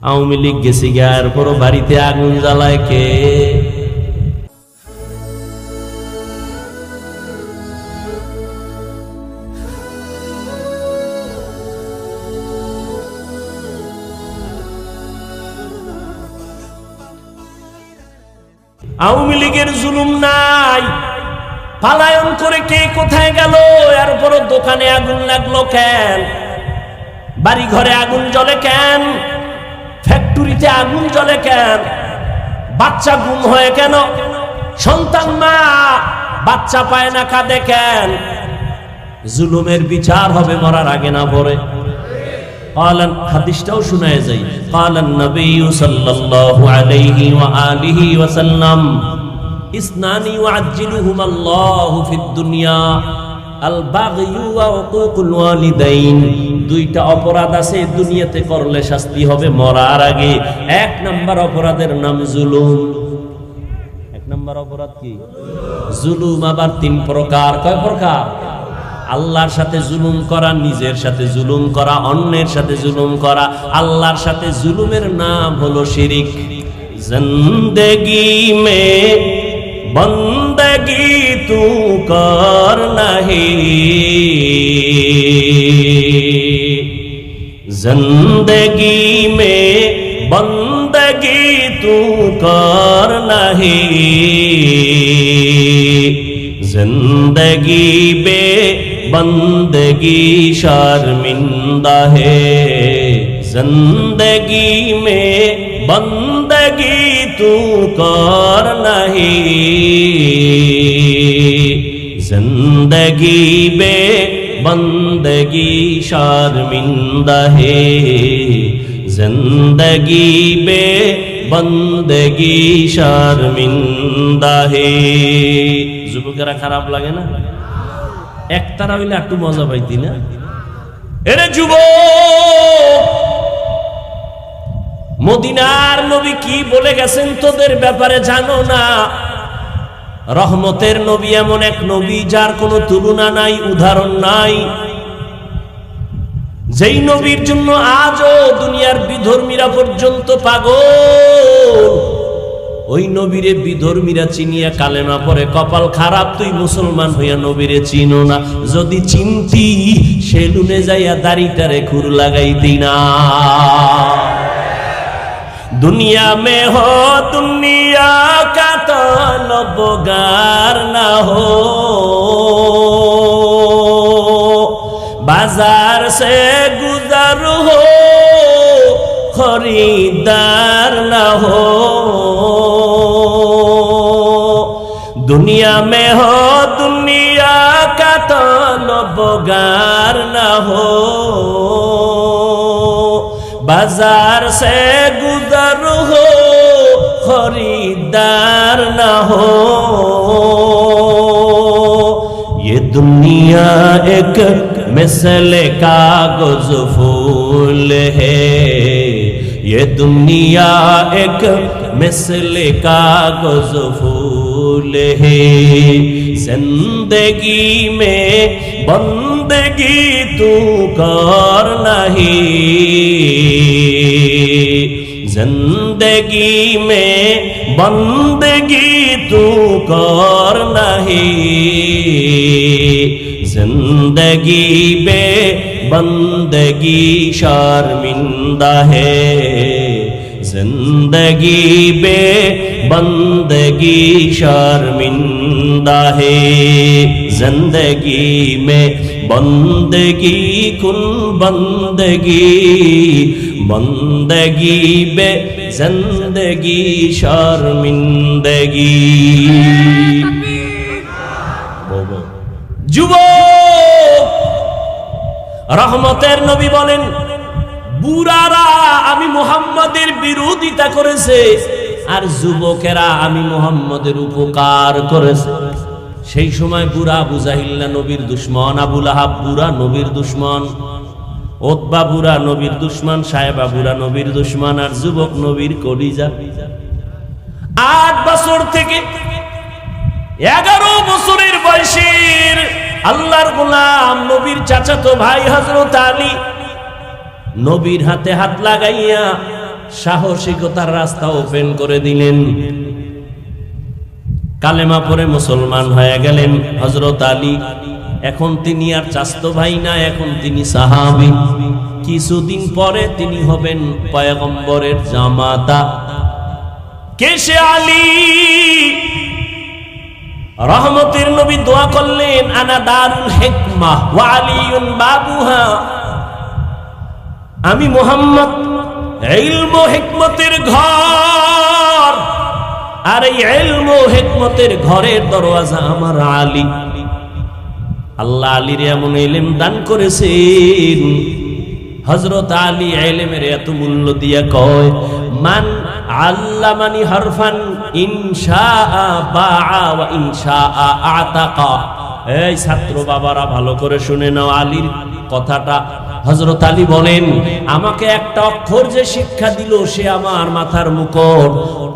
আওয়ামী লীগ গেছি গার পর বাড়িতে আগুন জ্বালায় কে? আওয়ামী লীগের জুলুম নাই। পালায়ন করে কে কোথায় গেল? এরপর দোকানে আগুন লাগল কেন? বাড়ি ঘরে আগুন জ্বলে কেন? ফ্যাক্টরিতে আগুন জ্বলে কেন বাচ্চা গুম হয়ে কেন সন্তান মা বাচ্চা পায় না কাঁদে কেন জুলুমের বিচার হবে মরার আগে না পরে قال হাদিসটাও শোনায় যাই قال النبي صلى الله عليه وآله وسلم اثنان يعجلهما الله في الدنيا البغي দুইটা অপরাধ আছে, দুনিয়াতে করলে শাস্তি হবে মরার আগে। এক নাম্বার অপরাধের নাম জুলুম। এক নাম্বার অপরাধ কি? জুলুম আবার তিন প্রকার। কয় প্রকার? আল্লাহর সাথে জুলুম করা, নিজের সাথে জুলুম করা, অন্যের সাথে জুলুম করা। আল্লাহর সাথে জুলুমের নাম হলো শিরিক। জন্দেগি মে বন্দগি তু কর। ہے زندگی میں بندگی تو کار نہیں زندگی بے بندگی شرمندہ ہے زندگی میں بندگی تو کار نہیں जिंदगी बे बंदगी शर्मिंदा है जिंदगी बे बंदगी शर्मिंदा है যুবকেরা খারাপ লাগে না একতারা হইলে একটু মজা পাইতি না এরে যুবক মদিনার নবী কি বলে গেছেন তোদের ব্যাপারে জানো না রহমতের নবী এমন এক নবী যার কোনো তুলনা নাই, উদাহরণ নাই। যেই নবীর জন্য আজও দুনিয়ার বিধর্মীরা পর্যন্ত পাগল, ওই নবীরে বিধর্মীরা চিনিয়া কালেমা পরে কপাল খারাপ, তুই মুসলমান হইয়া নবীরে চিনো না। যদি চিনতি, সেলুনে যাইয়া দাড়িটারে খুর লাগাইতি না। दुनिया में हो दुनिया का तलबगार न हो बाजार से गुजर हो खरीदार न हो दुनिया में हो दुनिया का तलबगार न हो بازار سے گزر ہو، خریدار نہ ہو۔ یہ دنیا ایک مثل کا گز پھول ہے۔ ये दुनिया एक मिसल कागज़ फूल है। ज़िंदगी में बंदगी तू कर नहीं। ज़िंदगी में बंदगी तू कर नहीं। ज़िंदगी बे بندگی شرمندہ ہے زندگی بے بندگی شرمندہ ہے زندگی میں بندگی کن بندگی بندگی بے زندگی شرمندگی যুবক রহমতের নবী বলেন, বুড়ারা, আমি মুহাম্মাদের বিরোধিতা করেছে আর যুবকেরা আমি মুহাম্মাদের উপকার করেছে। সেই সময় বুড়া বুজাহিল্লা নবীর দুশ্মন, আবুল আহাব বুড়া নবীর দুশ্মন, ওতবা বুড়া নবীর দুশ্মন, সাহেবা বুড়া নবীর দুশ্মন আর যুবক নবীর কলিজা। আট বছর থেকে এগারো বছরের বয়সের আল্লাহর গোলাম নবীর চাচাতো ভাই হজরত আলী নবীর হাতে হাত লাগাইয়া সাহসিকতার রাস্তা ওপেন করে দিলেন। কালেমা পরে মুসলমান হয়ে গেলেন হজরত আলী। এখন তিনি আর চাস্ত ভাই না, এখন তিনি সাহাবি। কিছুদিন পরে তিনি হবেন পয়গম্বরের জামাতা। কেশে আলী? রহমতের নবী দোয়া করলেন, আনা দারুল হেকমা ওয়া আলিউন বাবুহা। আমি মোহাম্মদ, ইলম হেকমতের ঘর। আর এই ইলম হেকমতের ঘরের দরওয়াজা আমার আলী। আল্লাহ আলীর এমন ইলম দান করেছেন। হজরত আলী এলেমের এত মূল্য দিয়া কয়, মান আল্লামানি হরফান ইনশা বাআ আতাকা। এই ছাত্র বাবারা, ভালো করে শুনে নাও আলীর কথাটা। হজরত আলী বলেন, আমাকে একটা অক্ষর যে শিক্ষা দিল সে আমার মাথার মুকুট।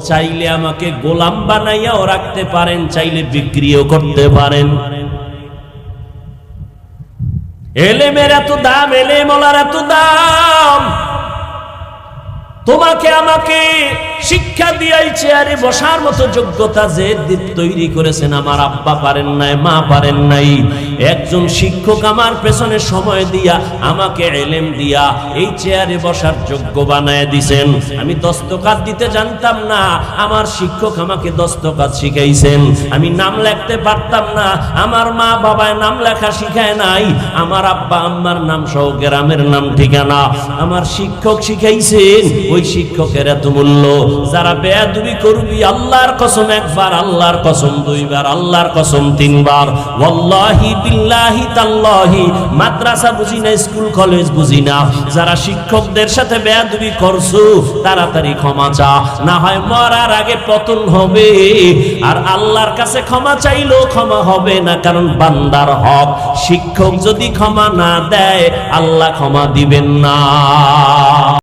চাইলে আমাকে গোলাম বানাইয়াও রাখতে পারেন, চাইলে বিক্রিও করতে পারেন। এলেমের এত দাম এলেমলার এত দাম। তোমাকে আমাকে শিক্ষা দিয়াই চেয়ারে বসার মতো যোগ্যতা যে তৈরি করেছেন আমার আব্বা পারেন নাই, মা পারেন নাই। একজন শিক্ষক আমার পেছনে সময় দিয়া আমাকে এলেম দিয়া এই চেয়ারে বসার যোগ্য বানায় দিছেন। আমি দস্তকাত দিতে জানতাম না, আমার শিক্ষক আমাকে দস্তকাত শিখাইছেন। আমি নাম লিখতে পারতাম না, আমার মা বাবায় নাম লেখা শিখায় নাই, আমার আব্বা, আম্মার নাম সহ গ্রামের নাম ঠিকানা। আমার শিক্ষক শিখাইছেন, ওই শিক্ষকের এত মূল্য। যারা বেয়াদুবি করবি, আল্লাহর কসম একবার, আল্লাহর কসম দুইবার, আল্লাহর কসম তিনবার। ওয়াল্লাহি বিল্লাহি তাল্লাহি, মাদ্রাসা বুঝি না, স্কুল কলেজ বুঝি না। যারা শিক্ষকদের সাথে বেয়াদুবি করছ, তাড়াতাড়ি ক্ষমা চা। না হয় মরার আগে পতন হবে, আর আল্লাহর কাছে ক্ষমা চাইলেও ক্ষমা হবে না, কারণ বান্দার হক। শিক্ষক যদি ক্ষমা না দেয়, আল্লাহ ক্ষমা দিবেন না।